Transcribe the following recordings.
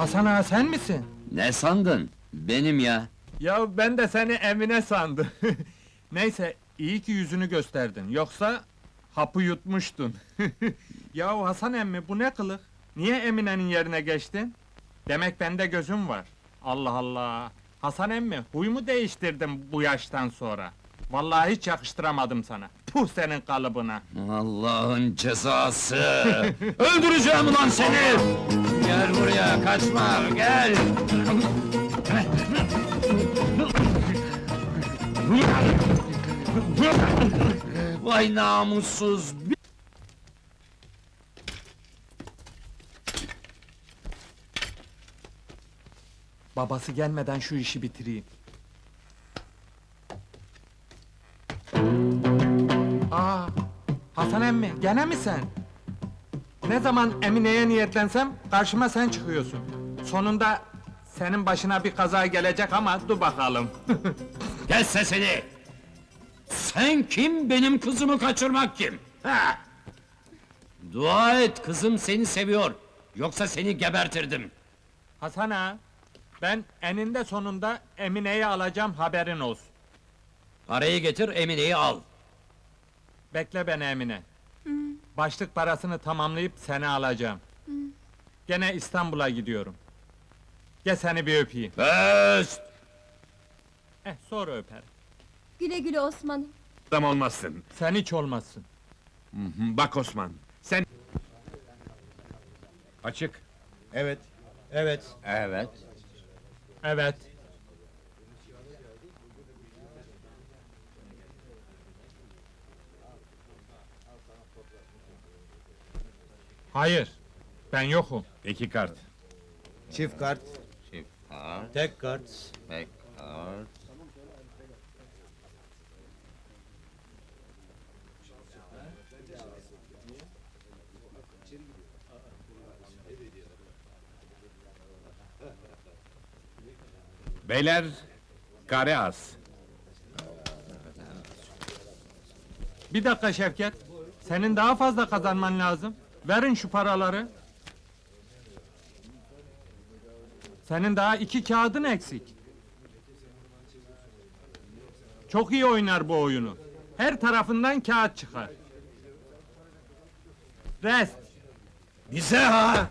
Hasan ağa sen misin? Ne sandın? Benim ya. Ya ben de seni Emine sandım. Neyse, iyi ki yüzünü gösterdin. Yoksa hapı yutmuştun. ya Hasan emmi bu ne kılık? Niye Emine'nin yerine geçtin? Demek bende gözüm var. Allah Allah. Hasan emmi, huy mu değiştirdim bu yaştan sonra? Vallahi hiç yakıştıramadım sana. Puh senin kalıbına. Allah'ın cezası! Öldüreceğim ulan seni! Gel buraya, kaçma, gel! Vay namussuz! Babası gelmeden şu işi bitireyim. Aa, Hasan emmi, gene mi sen? Ne zaman Emine'ye niyetlensem karşıma sen çıkıyorsun. Sonunda senin başına bir kaza gelecek ama dur bakalım. Kes sesini! Sen kim, benim kızımı kaçırmak kim? Ha? Dua et, kızım seni seviyor. Yoksa seni gebertirdim. Hasan ağa, ben eninde sonunda Emine'yi alacağım haberin olsun. Parayı getir, Emine'yi al. Bekle beni Emine. Başlık parasını tamamlayıp seni alacağım. Gene İstanbul'a gidiyorum. Gel seni bir öpeyim. Öst! Eh sonra öperim. Güle güle Osman'ım. Adam olmazsın. Sen hiç olmazsın. Bak Osman, sen... Açık. Evet. Evet. Evet. Evet. Hayır. Ben yokum. İki kart. Çift kart. Çift kart, Tek kart. tek kart. Beyler, kare az. Bir dakika Şevket. Senin daha fazla kazanman lazım. Verin şu paraları. Senin daha iki kağıdın eksik. Çok iyi oynar bu oyunu. Her tarafından kağıt çıkar. Rest. Bize ha!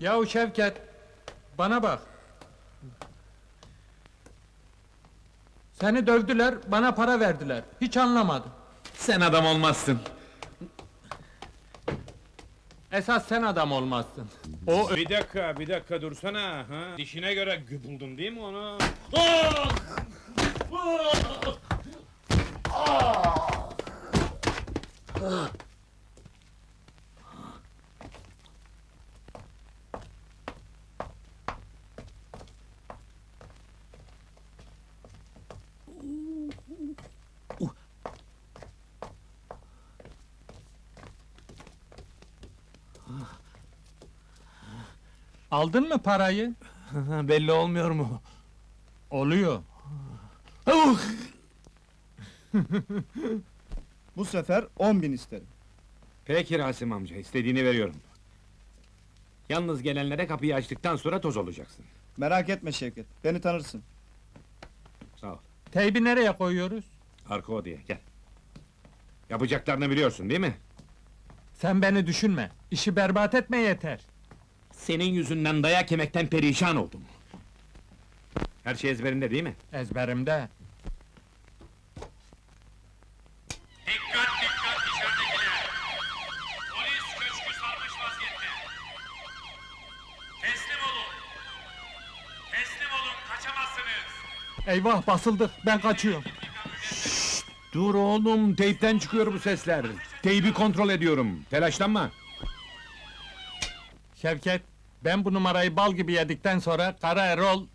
Yahu Şevket, bana bak. Seni dövdüler, bana para verdiler. Hiç anlamadım. Sen adam olmazsın. Esas sen adam olmazsın. O Bir dakika, bir dakika dursana. Ha? Dişine göre buldun değil mi onu? Aldın mı parayı? Belli olmuyor mu? Oluyor. Bu sefer 10 bin isterim. Peki Rasim amca, istediğini veriyorum. Yalnız gelenlere kapıyı açtıktan sonra toz olacaksın. Merak etme Şevket, beni tanırsın. Sağ ol. Teybi nereye koyuyoruz? Arka odaya, gel. Yapacaklarını biliyorsun değil mi? Sen beni düşünme. İşi berbat etme yeter. Senin yüzünden dayak yemekten perişan oldum. Her şey ezberinde değil mi? Ezberimde. Dikkat dikkat dışarıdakiler! Polis köşkü sarmış vaziyette. Teslim olun! Teslim olun, kaçamazsınız! Eyvah basıldık. Ben kaçıyorum. Dur oğlum, teypten çıkıyor bu sesler. Teybi kontrol ediyorum, telaşlanma. Şevket, ben bu numarayı bal gibi yedikten sonra Kara Erol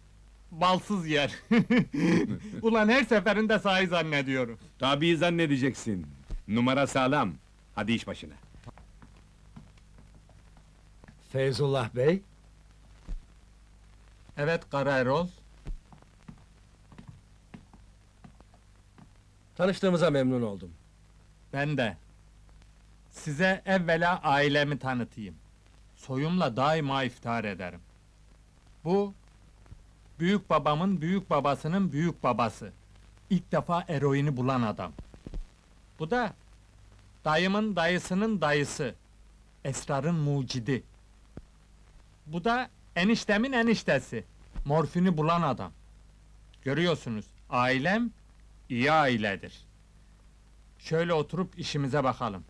balsız yer. Ulan her seferinde sahi zannediyorum. Tabii zannedeceksin. Numara sağlam. Hadi iş başına. Feyzullah Bey. Evet Kara Erol. Tanıştığımıza memnun oldum. Ben de. Size evvela ailemi tanıtayım. Soyumla daima iftihar ederim. Bu, büyük babamın büyük babasının büyük babası. İlk defa eroini bulan adam. Bu da, dayımın dayısının dayısı. Esrarın mucidi. Bu da, eniştemin eniştesi. Morfini bulan adam. Görüyorsunuz, ailem iyi ailedir. Şöyle oturup işimize bakalım.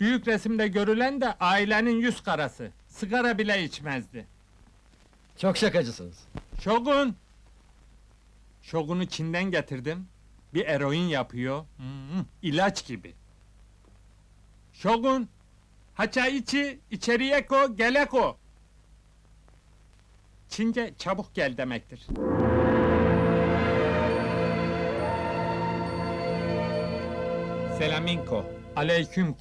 Büyük resimde görülen de ailenin yüz karası. Sigara bile içmezdi. Çok şakacısınız. Şogun! Şogun'u Çin'den getirdim. Bir eroin yapıyor. Hmm, ilaç gibi. Şogun! Haça içi, içeriye ko, gele ko. Çince çabuk gel demektir. Selaminko. Aleyküm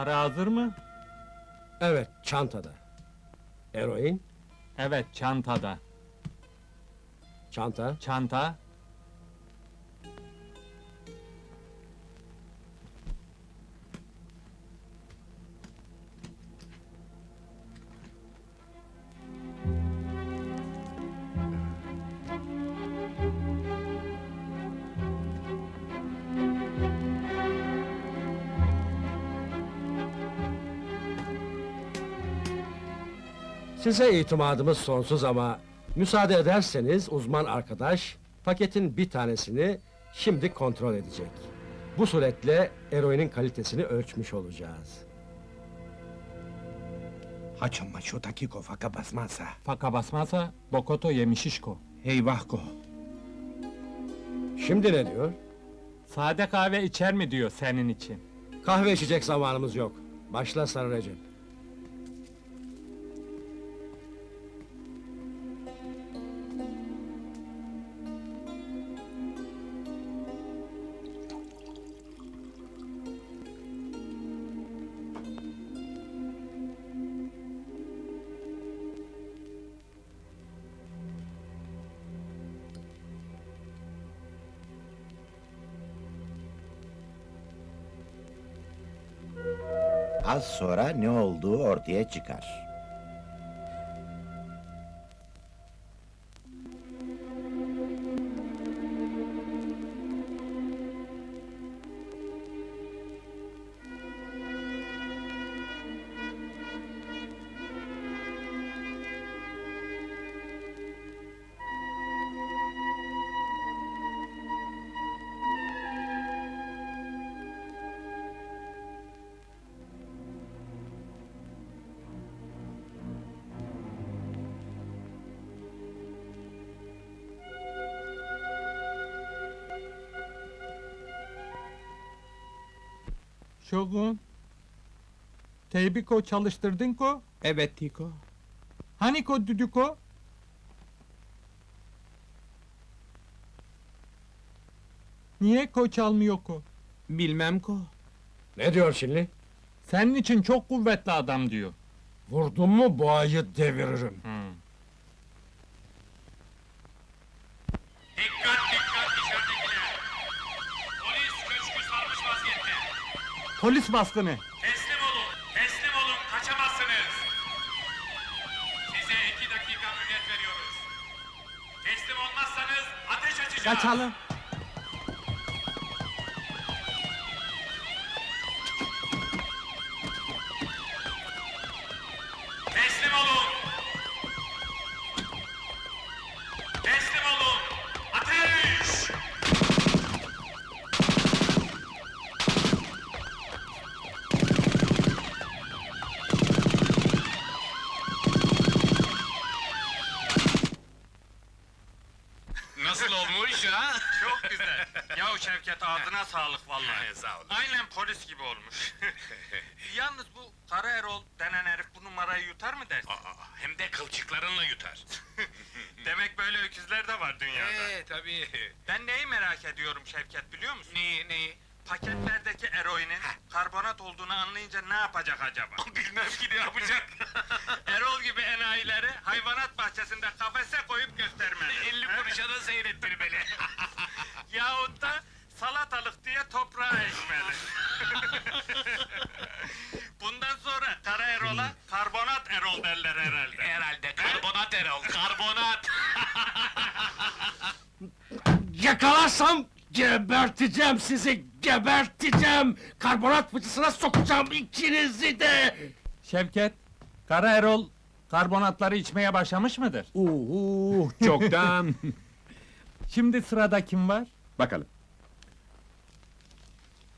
Para hazır mı? Evet, çantada. Eroin, Evet, çantada. çanta. Çanta. Size itimadımız sonsuz ama müsaade ederseniz uzman arkadaş paketin bir tanesini şimdi kontrol edecek. Bu suretle eroinin kalitesini ölçmüş olacağız. Haçın maço takiko faka basmazsa. Faka basmazsa Bokoto yemişişko. Eyvah ko. Şimdi ne diyor? Sade kahve içer mi diyor senin için. Kahve içecek zamanımız yok. Başla Sarı Recep. Az sonra ne olduğu ortaya çıkar. Şogun. Teybi ko çalıştırdın ko? Evet Tiko. Hani ko düdüko? Niye ko çalmıyor ko? Bilmem ko. Ne diyor şimdi? Senin için çok kuvvetli adam diyor. Vurdum mu boğayı deviririm. Hmm. Dikkat dışarıdakiler. Polis köşkü sarmış vaziyette. Polis baskını. Teslim olun, teslim olun, kaçamazsınız. Size iki dakika mühlet veriyoruz. Teslim olmazsanız ateş açacağız. Kaçalım. Sağlık vallahi. Sağ olun. Aynen polis gibi olmuş. Yalnız bu Kara Erol denen herif bu numarayı yutar mı dersin? hem de kılçıklarınla yutar. Demek böyle öküzler de var dünyada. Ee, tabii. Ben neyi merak ediyorum Şevket biliyor musun? Neyi, neyi? paketlerdeki eroinin karbonat olduğunu anlayınca ne yapacak acaba? Bilmem ki ne yapacak. Erol gibi enayileri hayvanat bahçesinde kafese koyup göstermeli. 50 kuruşa da seyrettirmeli. Yahut da salatalık diye toprağa ekmeli. Bundan sonra Kara Erol'a karbonat Erol derler herhalde. Herhalde karbonat Erol, karbonat. Yakalarsam geberteceğim sizi, geberteceğim! Karbonat fıçısına sokacağım ikinizi de! Şevket, Kara Erol karbonatları içmeye başlamış mıdır? Uhu, çoktan. Şimdi sırada kim var? Bakalım.